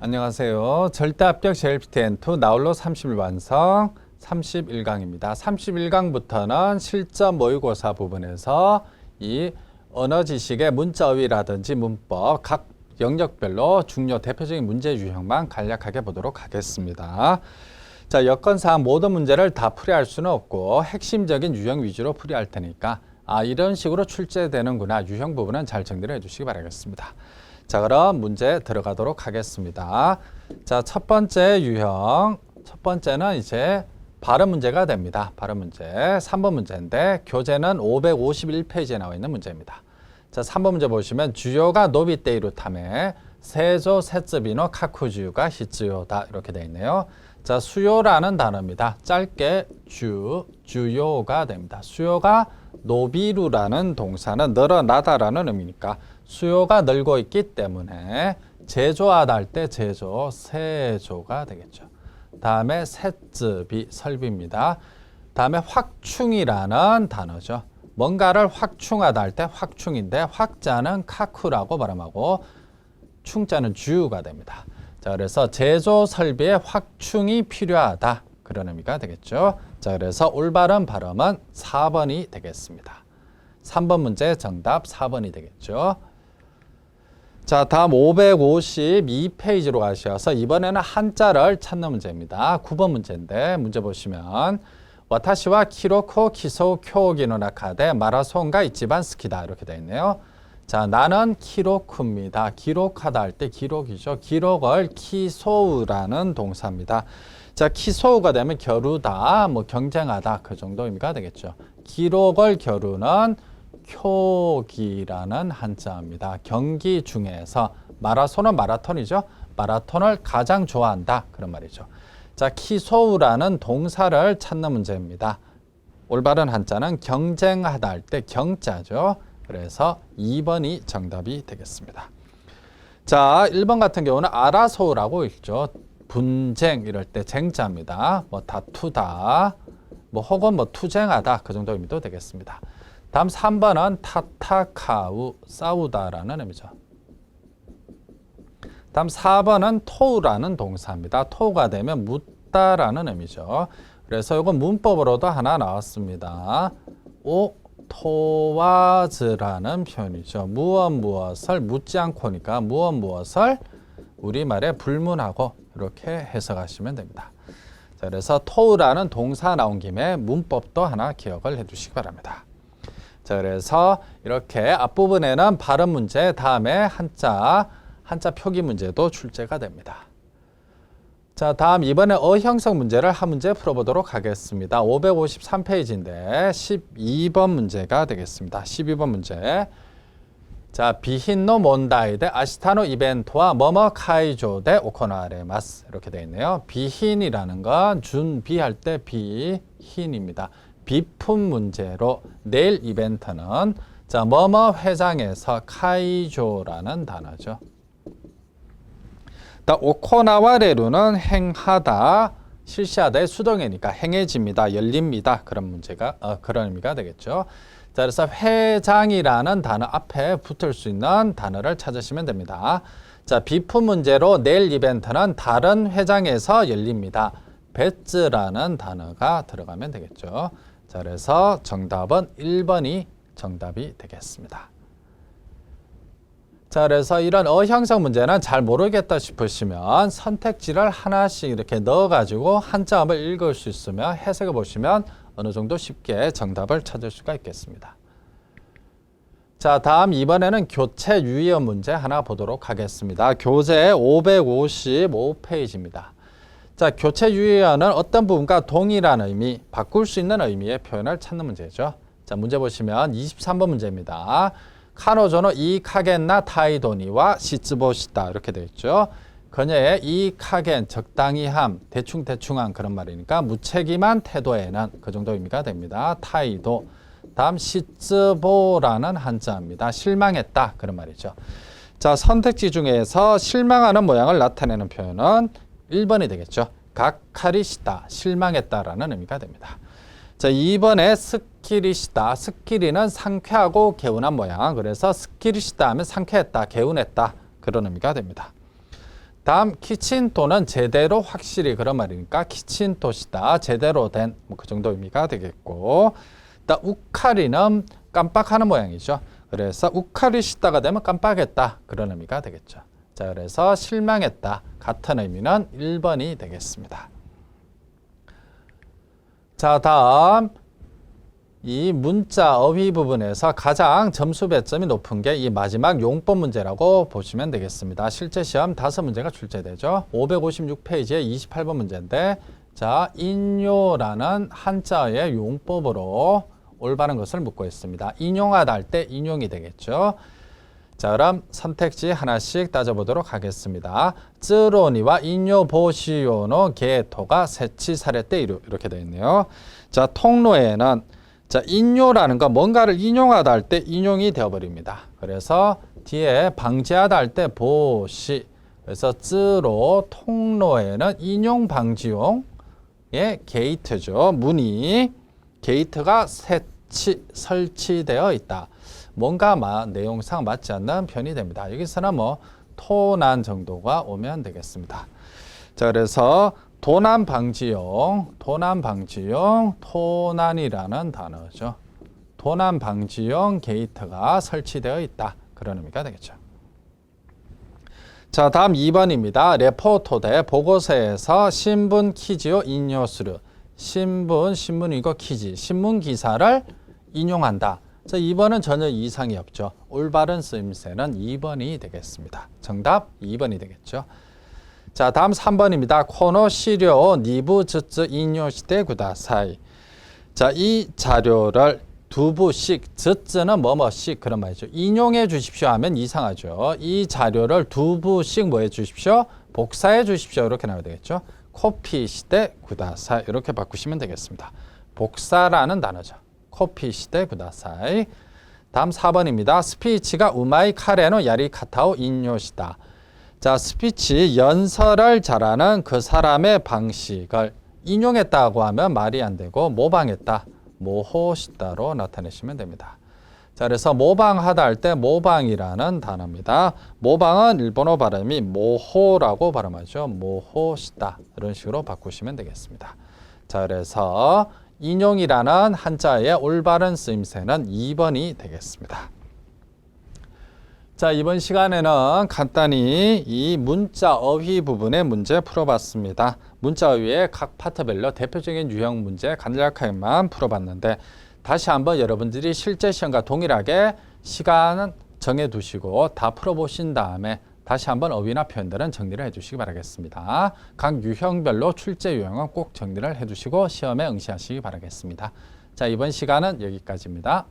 안녕하세요. 절대합격 JLPTN2 나홀로 30일 완성 31강입니다. 31강부터는 실전 모의고사 부분에서 이 언어 지식의 문자어휘라든지 문법 각 영역별로 중요 대표적인 문제 유형만 간략하게 보도록 하겠습니다. 자, 여건상 모든 문제를 다 풀이할 수는 없고 핵심적인 유형 위주로 풀이할 테니까 아, 이런 식으로 출제되는구나. 유형 부분은 잘 정리를 해 주시기 바라겠습니다. 자, 그럼 문제 들어가도록 하겠습니다. 자, 첫 번째 유형. 첫 번째는 이제 발음 문제가 됩니다. 발음 문제. 3번 문제인데 교재는 551페이지에 나와 있는 문제입니다. 자, 3번 문제 보시면 주요가 노비떼이루 탐에 세조 세츠비노 카쿠주유가 히츠요다 이렇게 되어 있네요. 자, 수요라는 단어입니다. 짧게 주, 주요가 됩니다. 수요가 노비루라는 동사는 늘어나다라는 의미니까 수요가 늘고 있기 때문에 제조하다 할 때 제조, 세조가 되겠죠. 다음에 세츠비, 설비입니다. 다음에 확충이라는 단어죠. 뭔가를 확충하다 할 때 확충인데 확자는 카쿠라고 발음하고 충자는 주유가 됩니다. 자, 그래서 제조 설비에 확충이 필요하다. 그런 의미가 되겠죠. 자, 그래서 올바른 발음은 4번이 되겠습니다. 3번 문제 정답 4번이 되겠죠. 자, 다음 552페이지로 가셔서 이번에는 한자를 찾는 문제입니다. 9번 문제인데 문제 보시면 와타시와 키로코 키소 쿄기노 나 카데 마라손가 이치반 스키다 이렇게 되어 있네요. 자, 나는 기록입니다. 기록하다 할 때 기록이죠. 기록을 키소우라는 동사입니다. 자, 키소우가 되면 겨루다, 뭐 경쟁하다 그 정도 의미가 되겠죠. 기록을 겨루는 표기라는 한자입니다. 경기 중에서 마라손은 마라톤이죠. 마라톤을 가장 좋아한다 그런 말이죠. 자, 키소우라는 동사를 찾는 문제입니다. 올바른 한자는 경쟁하다 할 때 경자죠. 그래서 2번이 정답이 되겠습니다. 자, 1번 같은 경우는 아라소라고 읽죠. 분쟁 이럴 때 쟁자입니다. 뭐 다투다, 뭐 혹은 뭐 투쟁하다 그 정도 의미도 되겠습니다. 다음 3번은 타타카우 싸우다라는 의미죠. 다음 4번은 토우라는 동사입니다. 토우가 되면 묻다라는 의미죠. 그래서 이건 문법으로도 하나 나왔습니다. 오 토와즈라는 표현이죠. 무엇 무엇을 묻지 않고니까 무엇 무엇을 우리말에 불문하고 이렇게 해석하시면 됩니다. 자, 그래서 토우라는 동사 나온 김에 문법도 하나 기억을 해 두시기 바랍니다. 자, 그래서 이렇게 앞부분에는 발음 문제, 다음에 한자, 한자 표기 문제도 출제가 됩니다. 자, 다음 이번에 어형성 문제를 한 문제 풀어보도록 하겠습니다. 553페이지인데 12번 문제가 되겠습니다. 12번 문제. 자, 비힌노 몬다이데 아시타노 이벤트와 뭐뭐 카이조 데 오코나레마스 이렇게 되어 있네요. 비힌이라는 건 준비할 때 비힌입니다. 비품 문제로 내일 이벤트는 자, 뭐뭐 회장에서 카이조라는 단어죠. 다 오코나와레루는 행하다, 실시하다의 수동이니까 행해집니다, 열립니다. 그런 문제가 어, 그런 의미가 되겠죠. 자, 그래서 회장이라는 단어 앞에 붙을 수 있는 단어를 찾으시면 됩니다. 자, 비품 문제로 내일 이벤트는 다른 회장에서 열립니다. 배츠라는 단어가 들어가면 되겠죠. 자, 그래서 정답은 1번이 정답이 되겠습니다. 자, 그래서 이런 어형성 문제는 잘 모르겠다 싶으시면 선택지를 하나씩 이렇게 넣어가지고 한자음을 읽을 수 있으면 해석해 보시면 어느 정도 쉽게 정답을 찾을 수가 있겠습니다. 자, 다음 이번에는 교체 유의어 문제 하나 보도록 하겠습니다. 교재 555페이지입니다. 자, 교체 유의어는 어떤 부분과 동일한 의미, 바꿀 수 있는 의미의 표현을 찾는 문제죠. 자, 문제 보시면 23번 문제입니다. 카노조노 이 카겐나 타이도니와 시츠보시다 이렇게 되어 있죠. 그녀의 이 카겐 적당히 함 대충 대충한 그런 말이니까 무책임한 태도에는 그 정도 의미가 됩니다. 타이도 다음 시츠보라는 한자입니다. 실망했다 그런 말이죠. 자 선택지 중에서 실망하는 모양을 나타내는 표현은 1번이 되겠죠. 각카리시다 실망했다라는 의미가 됩니다. 자, 2번에 스키리시다. 스키리는 상쾌하고 개운한 모양. 그래서 스키리시다 하면 상쾌했다, 개운했다. 그런 의미가 됩니다. 다음 키친토는 제대로 확실히 그런 말이니까 키친토시다 제대로 된 뭐 그 정도 의미가 되겠고 다 우카리는 깜빡하는 모양이죠. 그래서 우카리시다가 되면 깜빡했다 그런 의미가 되겠죠. 자 그래서 실망했다 같은 의미는 1번이 되겠습니다. 자 다음 이 문자 어휘 부분에서 가장 점수 배점이 높은 게 이 마지막 용법 문제라고 보시면 되겠습니다. 실제 시험 다섯 문제가 출제되죠. 556페이지에 28번 문제인데 자 인요라는 한자의 용법으로 올바른 것을 묻고 있습니다. 인용하다 할 때 인용이 되겠죠. 자 그럼 선택지 하나씩 따져보도록 하겠습니다. 쯔로니와 인요보시요노 게토가 세치사례 때 이루- 이렇게 되어 있네요. 자 통로에는 자 인요라는 건 뭔가를 인용하다 할 때 인용이 되어버립니다. 그래서 뒤에 방지하다 할 때 보시 그래서 쯔로 통로에는 인용 방지용의 게이트죠. 문이 게이트가設置, 설치되어 있다. 뭔가 마, 내용상 맞지 않는 편이 됩니다. 여기서는 뭐 토난 정도가 오면 되겠습니다. 자, 그래서 도난 방지용, 도난 방지용, 토난이라는 단어죠. 도난 방지용 게이트가 설치되어 있다. 그런 의미가 되겠죠. 자, 다음 2번입니다. 레포토 대 보고서에서 신분 퀴즈요 인용수를 신분, 신문이고 퀴즈, 신문 기사를 인용한다. 자, 2번은 전혀 이상이 없죠. 올바른 쓰임새는 2번이 되겠습니다. 정답 2번이 되겠죠. 자, 다음 3번입니다. 코노 시료 니부 즈즈 인용시대 구다사이. 자, 이 자료를 두 부씩, 즈즈는 뭐뭐씩 그런 말이죠. 인용해 주십시오 하면 이상하죠. 이 자료를 두 부씩 뭐 해 주십시오? 복사해 주십시오. 이렇게 나와야 되겠죠. 코피 시대 구다사 이렇게 바꾸시면 되겠습니다. 복사라는 단어죠. 코피 시대 구다사이. 다음 4번입니다. 스피치가 우마이 카레노 야리 카타오 인요시다. 자, 스피치 연설을 잘하는 그 사람의 방식을 인용했다고 하면 말이 안 되고 모방했다. 모호시다로 나타내시면 됩니다. 자, 그래서 모방하다 할 때 모방이라는 단어입니다. 모방은 일본어 발음이 모호라고 발음하죠. 모호시다. 이런 식으로 바꾸시면 되겠습니다. 자, 그래서 인용이라는 한자의 올바른 쓰임새는 2번이 되겠습니다. 자, 이번 시간에는 간단히 이 문자 어휘 부분의 문제 풀어봤습니다. 문자 어휘의 각 파트별로 대표적인 유형 문제 간략하게만 풀어봤는데 다시 한번 여러분들이 실제 시험과 동일하게 시간은 정해두시고 다 풀어보신 다음에 다시 한번 어휘나 표현들은 정리를 해주시기 바라겠습니다. 각 유형별로 출제 유형은 꼭 정리를 해두시고 시험에 응시하시기 바라겠습니다. 자, 이번 시간은 여기까지입니다.